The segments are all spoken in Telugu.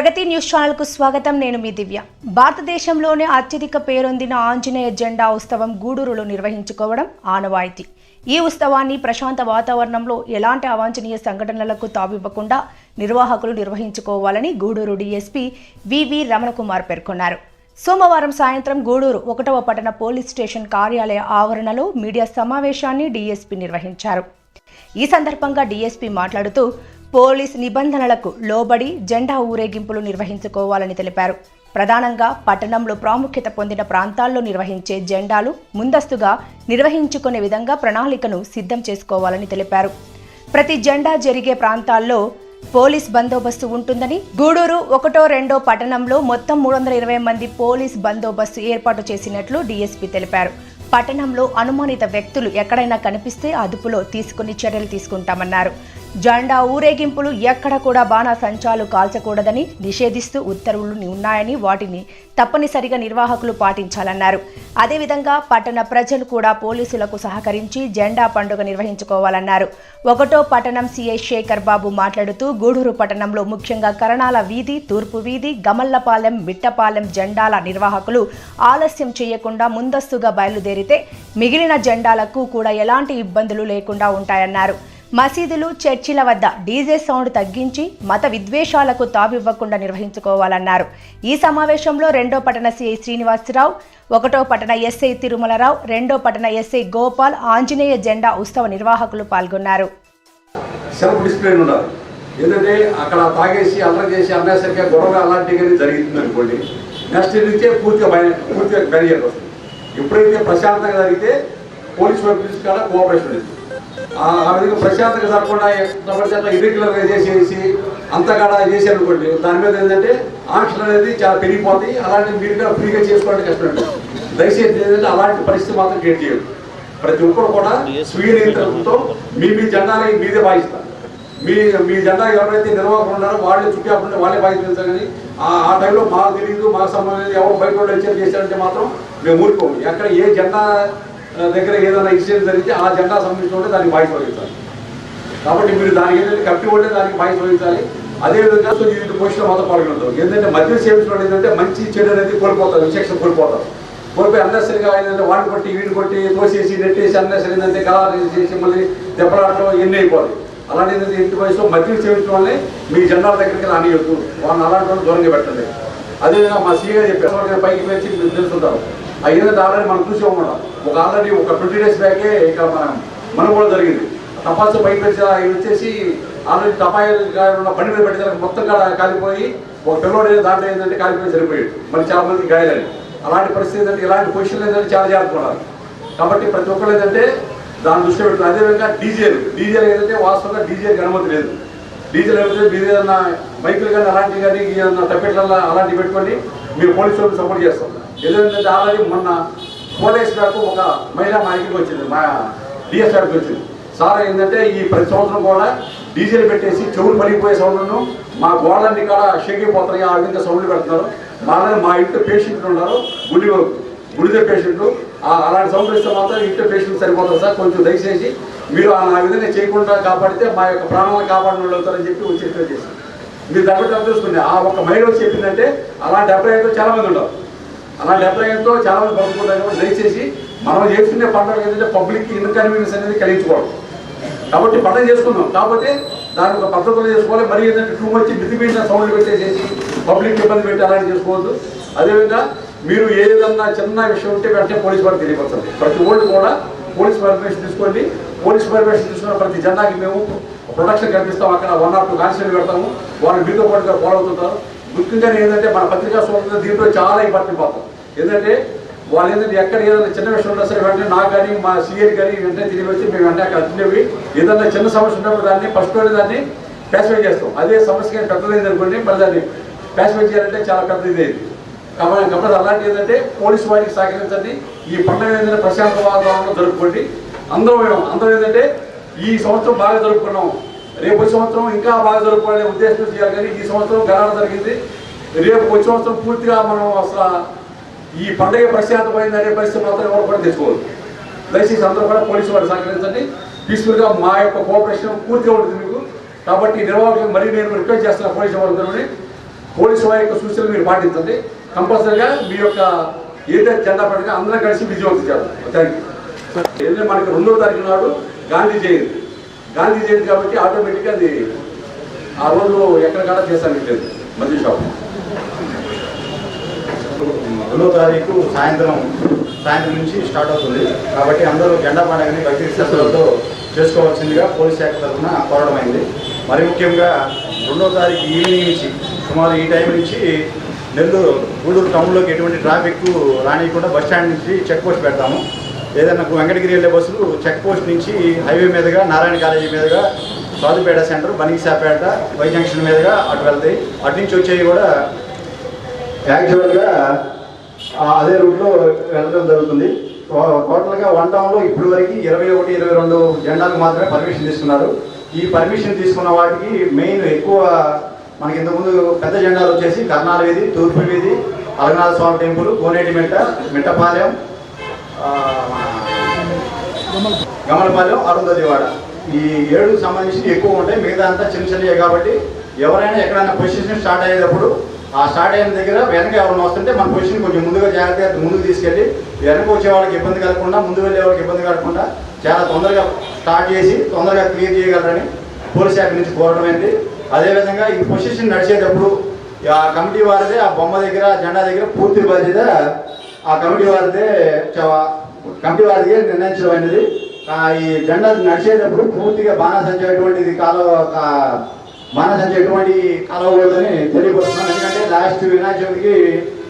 ప్రగతి న్యూస్ ఛానల్కు స్వాగతం. నేను మీ దివ్య. భారతదేశంలోనే అత్యధిక పేరొందిన ఆంజనేయ జెండా ఉత్సవం గూడూరులో నిర్వహించుకోవడం ఆనవాయితీ. ఈ ఉత్సవాన్ని ప్రశాంత వాతావరణంలో ఎలాంటి అవాంఛనీయ సంఘటనలకు తావివ్వకుండా నిర్వాహకులు నిర్వహించుకోవాలని గూడూరు డీఎస్పీ వివి రమణకుమార్ పేర్కొన్నారు. సోమవారం సాయంత్రం గూడూరు ఒకటవ పట్టణ పోలీస్ స్టేషన్ కార్యాలయ ఆవరణలో మీడియా సమావేశాన్ని డీఎస్పీ నిర్వహించారు. ఈ సందర్భంగా డీఎస్పీ మాట్లాడుతూ పోలీస్ నిబంధనలకు లోబడి జెండా ఊరేగింపులు నిర్వహించుకోవాలని తెలిపారు. ప్రధానంగా పట్టణంలో ప్రాముఖ్యత పొందిన ప్రాంతాల్లో నిర్వహించే జెండాలు ముందస్తుగా నిర్వహించుకునే విధంగా ప్రణాళికను సిద్ధం చేసుకోవాలని తెలిపారు. ప్రతి జెండా జరిగే ప్రాంతాల్లో పోలీస్ బందోబస్తు ఉంటుందని గూడూరు ఒకటో రెండో పట్టణంలో మొత్తం మూడు వందల ఇరవై మంది పోలీస్ బందోబస్తు ఏర్పాటు చేసినట్లు డీఎస్పీ తెలిపారు. పట్టణంలో అనుమానిత వ్యక్తులు ఎక్కడైనా కనిపిస్తే అదుపులో తీసుకుని చర్యలు తీసుకుంటామన్నారు. జెండా ఊరేగింపులు ఎక్కడ కూడా బాణా సంచాలు కాల్చకూడదని నిషేధిస్తూ ఉత్తర్వులు ఉన్నాయని వాటిని తప్పనిసరిగా నిర్వాహకులు పాటించాలన్నారు. అదేవిధంగా పట్టణ ప్రజలు కూడా పోలీసులకు సహకరించి జెండా పండుగ నిర్వహించుకోవాలన్నారు. ఒకటో పట్టణం సిఐ శేఖర్ బాబు మాట్లాడుతూ గూడూరు పట్టణంలో ముఖ్యంగా కరణాల వీధి తూర్పు వీధి గమల్లపాలెం మిట్టపాలెం జెండాల నిర్వాహకులు ఆలస్యం చేయకుండా ముందస్తుగా బయలుదేరితే మిగిలిన జెండాలకు కూడా ఎలాంటి ఇబ్బందులు లేకుండా ఉంటాయన్నారు. మసీదులు చర్చిల వద్ద డీజే సౌండ్ తగ్గించి మత విద్వేషాలకు తావివ్వకుండా నిర్వహించుకోవాలన్నారు. ఈ సమావేశంలో రెండో పట్టణ సిఐ శ్రీనివాసరావు ఒకటో పట్టణ ఎస్ఐ తిరుమలరావు రెండో పట్టణ ఎస్ఐ గోపాల్ ఆంజనేయ జెండా ఉత్సవ నిర్వాహకులు పాల్గొన్నారు. సెల్ఫ్ డిసిప్లిన్ ఉండాలి. ఎందుకంటే అక్కడ తాగేసి అల్లరి చేసి అన్నసరిగా గొడవ అలాంటివి జరుగుతుంది అనుకోండి నెక్స్ట్ నుంచే పూర్తిగా భయం పూర్తిగా బ్యారియర్ వస్తుంది. ఎప్పుడైతే ప్రశాంతంగా జరిగితే పోలీస్ వైపు నుంచి కూడా కోఆపరేషన్ ఉంది ఆ విధంగా ప్రశాంతంగా జరగకుండా జబర్దస్త్ ఇర్రెగ్యులర్గా చేసేసి అంతకాడ చేసి దాని మీద ఏంటంటే ఆంక్షలు అనేది చాలా పెరిగిపోతాయి. అలాంటి మీరు కూడా ఫ్రీగా చేసుకోవడం కష్టం దయచేసి ఏంటంటే అలాంటి పరిస్థితి మాత్రం క్రియేట్ చేయదు ప్రతి ఒక్కరు కూడా స్వీయ నియంత్రణతో మీ మీ జెండాలకి మీదే బాధిస్తారు మీ మీ జెండా ఎవరైతే నిర్వాహకులు ఉన్నారో వాళ్ళే చుట్టాకుంటే వాళ్ళే బాధ్యత కానీ ఆ టైంలో మాకు తెలియదు మాకు సంబంధించి ఎవరు బయట వాళ్ళు చేశారంటే మాత్రం మేము ఊరుకోము. ఎక్కడ ఏ జెండా దగ్గర ఏదైనా ఇన్సిడెంట్ జరిగితే ఆ జెండా సంబంధించిన దానికి బాధ్యత వహించాలి కాబట్టి మీరు దానికి ఏంటంటే కట్టి ఉంటే దానికి బాధ్యత వహించాలి అదేవిధంగా సో ఈ పొజిషన్ మాత్రం పాల్గొంటాం ఏంటంటే మధ్య సేవించడం ఏంటంటే మంచి చెడు అనేది కోల్పోతారు విచక్షణ కోల్పోతారు. కోల్పోయి అన్నసరిగా ఏంటంటే వాడిని కొట్టి వీడిని కొట్టి తోసేసి నెట్టేసి అన్నసరి ఏంటంటే కలర్ చేసి మళ్ళీ దెబ్బలాడటం ఎన్ని అయిపోవాలి అలాంటి ఏంటంటే ఇంటి వయసులో మధ్య సేవించడం వల్లే మీ జెండాల దగ్గరికి రానియొద్దు. వాళ్ళని అలాంటి వాళ్ళు దూరంగా పెట్టండి. అదేవిధంగా మా సీఏ చెప్పారు. పైకి వచ్చి మీరు తెలుసుకుంటారు ఆ ఏంటంటే ఆల్రెడీ మనం చూసి ఉన్నాం ఒక ఆల్రెడీ ఒక ట్వంటీ డేస్ బ్యాకే ఇక్కడ మనం మనం కూడా జరిగింది. టపాసు పైకి వచ్చి ఆయన వచ్చేసి ఆల్రెడీ టపాయిలు ఉన్న బండి మీద పెట్టేదానికి మొత్తం కాలిపోయి ఒక పిల్లోడు దాంట్లో ఏంటంటే కాలిపోయి సరిపోయాడు మరి చాలా మంది గాయాలని అలాంటి పరిస్థితి ఏంటంటే ఇలాంటి పొజిషన్లు ఏంటంటే చాలా జాగ్రత్త కాబట్టి ప్రతి ఒక్కరు ఏంటంటే దాన్ని దృష్టి పెడుతుంది అదేవిధంగా డీజేలు. డీజేలు ఏంటంటే వాస్తవంగా డీజేకి అనుమతి లేదు. డీజిల్ ఏదైతే మీరు ఏదన్నా బైకులు కానీ అలాంటివి కానీ ఏదన్నా తప్పెట్ల అలాంటివి పెట్టుకొని మీరు పోలీసు సపోర్ట్ చేస్తాం ఏదంటే ఆల్రెడీ మొన్న పోలీస్ వరకు ఒక మహిళా మా ఇంటికి వచ్చింది మా డిఎస్ గారికి వచ్చింది. సార్ ఏంటంటే ఈ ప్రతి సంవత్సరం కూడా డీజిల్ పెట్టేసి చెవులు పడిపోయే సౌండ్ను మా గోడలన్నీ కూడా షేక్ ఆ విధంగా సౌండ్లు పెడుతున్నారు. మా మా ఇంట్లో పేషెంట్లు ఉన్నారు గుడి గుడిదే పేషెంట్లు అలాంటి సౌండ్ ఇస్తే మాత్రం ఇంట్లో పేషెంట్ సరిపోతుంది సార్ కొంచెం దయచేసి మీరు ఆ విధంగా చేయకుండా కాపాడితే మా యొక్క ప్రాణాలను కాపాడిన వాళ్ళు అవుతారని చెప్పి వచ్చి చేశారు. మీరు దగ్గర చూసుకుని ఆ ఒక మహిళ వచ్చి చెప్పిందంటే అలాంటి అభిప్రాయంతో చాలామంది ఉంటారు. అలా అలాంటి అభిప్రాయంతో చాలా మంది బతుకుంటారు కాబట్టి దయచేసి మనం చేసుకునే పండుగ ఏంటంటే పబ్లిక్ ఇన్కన్వీనియన్స్ అనేది కలిగించుకోవడం కాబట్టి పండుగ చేసుకుందాం. కాకపోతే దాని ఒక పద్ధతులు చేసుకోవాలి. మరి ఏంటంటే టూ వచ్చి మితిమీడిన సౌండ్లు పెట్టేసేసి పబ్లిక్ ఇబ్బంది పెట్టి అలాంటి చేసుకోవద్దు. అదేవిధంగా మీరు ఏదన్నా చిన్న విషయం ఉంటే వెంటనే పోలీస్ వారికి తెలియపరచండి. ప్రతి ఓళ్ళు కూడా పోలీస్ పర్మిషన్ తీసుకోండి. పోలీస్ పర్మిషన్ తీసుకున్న ప్రతి జెండాకి మేము ప్రొటెక్షన్ కల్పిస్తాం. అక్కడ వన్ ఆర్ టూ కాన్స్టేబుల్ పెడతాము. వాళ్ళు మీతో పాటుగా ఫాలో అవుతుంటారు. ముఖ్యంగా ఏంటంటే మన పత్రికా స్వాతంత్రం దీంట్లో చాలా ఇబ్బంది పడతాం ఏంటంటే వాళ్ళు ఏంటంటే ఎక్కడ ఏదైనా చిన్న విషయం ఉన్నా సరే వెంటనే నాకు కానీ మా సీఎల్ కానీ వెంటనే తిరిగి వచ్చి మేము వెంటనే అక్కడ ఏదైనా చిన్న సమస్య ఉన్నప్పుడు దాన్ని ఫస్ట్ దాన్ని ప్యాసిఫై చేస్తాం. అదే సమస్య కానీ పెద్దదైంది అనుకోండి మళ్ళీ దాన్ని ప్యాసిఫై చేయాలంటే చాలా పెద్ద ఇది అయింది కాబట్టి కాబట్టి అలాంటి ఏంటంటే పోలీసు వారికి సహకరించండి. ఈ పండుగ ఏంటంటే ప్రశాంత వాతావరణంలో జరుపుకోండి. అందరూ అందరూ ఏంటంటే ఈ సంవత్సరం బాగా జరుపుకున్నాం. రేపు సంవత్సరం ఇంకా బాగా జరుపుకోవాలనే ఉద్దేశంతో చేయాలి కానీ ఈ సంవత్సరం గరాడ జరిగింది. రేపు వచ్చే సంవత్సరం పూర్తిగా మనం అసలు ఈ పండుగ ప్రశాంతమైంది అనే పరిస్థితి మాత్రం ఎవరు కూడా తెచ్చుకోవద్దు. దయచేసి అందరూ కూడా పోలీసు వారు సహకరించండి. పీస్ఫుల్గా మా యొక్క కోఆపరేషన్ పూర్తిగా ఉంటుంది మీకు. కాబట్టి నిర్వాహకులకు మరీ నేను రిక్వెస్ట్ చేస్తున్నా పోలీసు వారితో పోలీసు వారి యొక్క సూచనలు మీరు పాటించండి. కంపల్సరీగా మీ యొక్క ఏదైతే జెండా పడగా అందరం కలిసి విజయవంతం చేద్దాం. థ్యాంక్ యూ ఎందుకంటే మనకి రెండో తారీఖు నాడు గాంధీ జయంతి. గాంధీ జయంతి కాబట్టి ఆటోమేటిక్గా అది ఆ రోజు ఎక్కడికాడ చేస్తాను లేదు. మంచి షాప్ రెండో తారీఖు సాయంత్రం సాయంత్రం నుంచి స్టార్ట్ అవుతుంది. కాబట్టి అందరూ జెండా పండుగని భక్తి శ్రద్ధలతో చేసుకోవాల్సిందిగా పోలీస్ శాఖ తరఫున కోరడమైంది మరి ముఖ్యంగా రెండో తారీఖు ఈవినింగ్ నుంచి సుమారు ఈ టైం నుంచి నెల్లూరు గూడూరు టౌన్లోకి ఎటువంటి ట్రాఫిక్ రానియకుండా బస్ స్టాండ్ నుంచి చెక్ పోస్ట్ పెడతాము. ఏదైనా వెంకటగిరి వెళ్ళే బస్సులు చెక్ పోస్ట్ నుంచి హైవే మీదుగా నారాయణ కాలేజీ మీదుగా Sadhupeta centre Banisapeta Y junction మీదుగా అటు వెళ్తాయి. అటు నుంచి వచ్చేవి కూడా యాక్చువల్గా అదే రూట్లో వెళ్ళడం జరుగుతుంది. టోటల్గా వన్ టౌన్లో ఇప్పటి వరకు ఇరవై ఒకటి ఇరవై రెండు జెండాలకు మాత్రమే పర్మిషన్ తీసుకున్నారు. ఈ పర్మిషన్ తీసుకున్న వాటికి మెయిన్ ఎక్కువ మనకి ఇంతకుముందు పెద్ద జెండాలు వచ్చేసి కర్ణాల వీధి తూర్పు వీధి అలగనాథ స్వామి టెంపుల్ కోనేటి మిట్ట మిట్టపాలెం గమలపాలెం అరుంధతివాడ. ఈ ఏడు సంబంధించి ఎక్కువ ఉంటాయి. మిగతా అంతా చిన్న చిన్నవి కాబట్టి ఎవరైనా ఎక్కడైనా పొజిషన్ స్టార్ట్ అయ్యేటప్పుడు ఆ స్టార్ట్ అయిన దగ్గర వెనక ఎవరైనా వస్తుంటే మన పొజిషన్ కొంచెం ముందుగా జాగ్రత్తగా ముందుకు తీసుకెళ్ళి వెనక వచ్చే వాళ్ళకి ఇబ్బంది కలగకుండా ముందు వెళ్ళే వాళ్ళకి ఇబ్బంది కలగకుండా చాలా తొందరగా స్టార్ట్ చేసి తొందరగా క్లియర్ చేయగలరని పోలీస్ శాఖ నుంచి కోరడం ఏంటి? అదేవిధంగా ఈ పొజిషన్ నడిచేటప్పుడు ఆ కమిటీ వారిదే ఆ బొమ్మ దగ్గర జెండా దగ్గర పూర్తి బాధ్యత ఆ కమిటీ వారిదే చ- కమిటీ వారిదే నిర్ణయించడమైనది అనేది ఈ జెండా నడిచేటప్పుడు పూర్తిగా బాణాసంచేటువంటిది కాలం మనసు ఎటువంటి కాలవకూడదని తెలియపరుస్తున్నాను ఎందుకంటే లాస్ట్ వినాయక చవితికి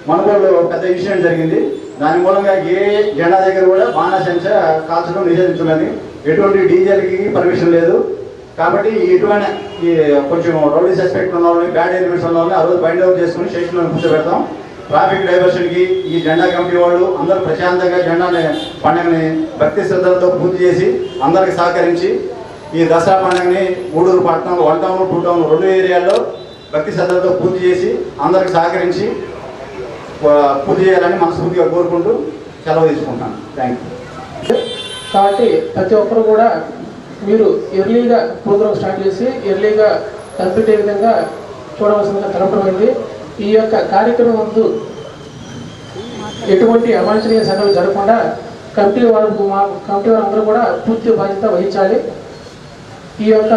మనగోళ్ళు పెద్ద ఇన్సిడెంట్ జరిగింది. దాని మూలంగా ఏ జెండా దగ్గర కూడా బాణాసంచ కాల్చడం నిషేధించమని ఎటువంటి డీజేలకి పర్మిషన్ లేదు. కాబట్టి ఇటువంటి ఈ కొంచెం రౌడీ సస్పెక్ట్ ఉన్న వాళ్ళని బ్యాడ్ ఎలిమెంట్స్ ఉన్న వాళ్ళని ఆ రోజు బైండ్ అవుట్ చేసుకుని స్టేషన్లో కూర్చోబెడతాం. ట్రాఫిక్ డైవర్షన్కి ఈ జెండా కమిటీ వాళ్ళు అందరూ ప్రశాంతంగా జెండాని పండుగని భక్తి శ్రద్ధలతో పూర్తి చేసి అందరికి సహకరించి ఈ దసరా పండుగని గూడూరు పట్టణంలో వన్ టౌన్ టూ టౌన్ రెండు ఏరియాల్లో భక్తి శ్రద్ధలతో పూర్తి చేసి అందరికి సహకరించి పూజ పూర్తి చేయాలని మనస్ఫూర్తిగా కోరుకుంటూ సెలవు తీసుకుంటాను థ్యాంక్ యూ కాబట్టి ప్రతి ఒక్కరు కూడా మీరు ఎర్లీగా ప్రోగ్రామ్ స్టార్ట్ చేసి ఎర్లీగా కంప్లీట్ అయ్యే విధంగా చూడవలసిందిగా తెలపడమైంది ఈ యొక్క కార్యక్రమం ముందు ఎటువంటి అవాంఛనీయ సంఘటనలు జరగకుండా కమిటీ వారు మా కమిటీ వారందరూ కూడా పూర్తి బాధ్యత వహించాలి. ఈ యొక్క